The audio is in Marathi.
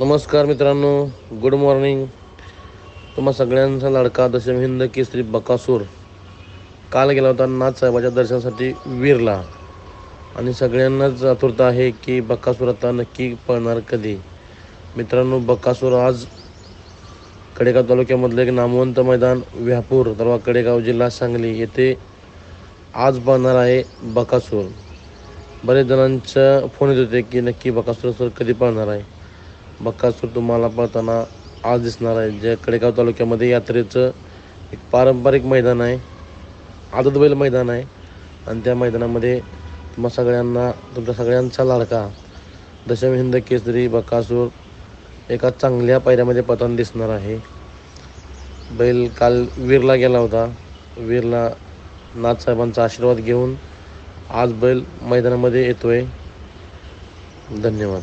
नमस्कार मित्रांनो गुड मॉर्निंग तुम्हा सगळ्यांचा लाडका दशम हिंद केसरी बकासूर. काल गेला होता नाथसाहेबाच्या दर्शनासाठी वीरला. आणि सगळ्यांनाच आतुरता आहे की बकासूर आता नक्की पळणार कधी. मित्रांनो बकासूर आज कडेगाव तालुक्यामधलं एक नामवंत मैदान व्यापूर तालुका कडेगाव जिल्हा सांगली येथे आज पळणार आहे बकासूर. बरेच जणांच्या फोन येत होते की नक्की बकासूर सर कधी पळणार आहे? बक्कासूर तुम्हाला पळताना आज दिसणार आहे. जे कडेगाव तालुक्यामध्ये यात्रेचं एक पारंपरिक मैदान आहे. आदत बैल मैदान आहे. आणि त्या मैदानामध्ये तुम्हा सगळ्यांना तुमच्या सगळ्यांचा लाडका दशम हिंद केसरी बकासूर एका चांगल्या पायऱ्यामध्ये पतन दिसणार आहे. बैल काल वीरला गेला होता. वीरला नाथसाहेबांचा आशीर्वाद घेऊन आज बैल मैदानामध्ये येतोय. धन्यवाद.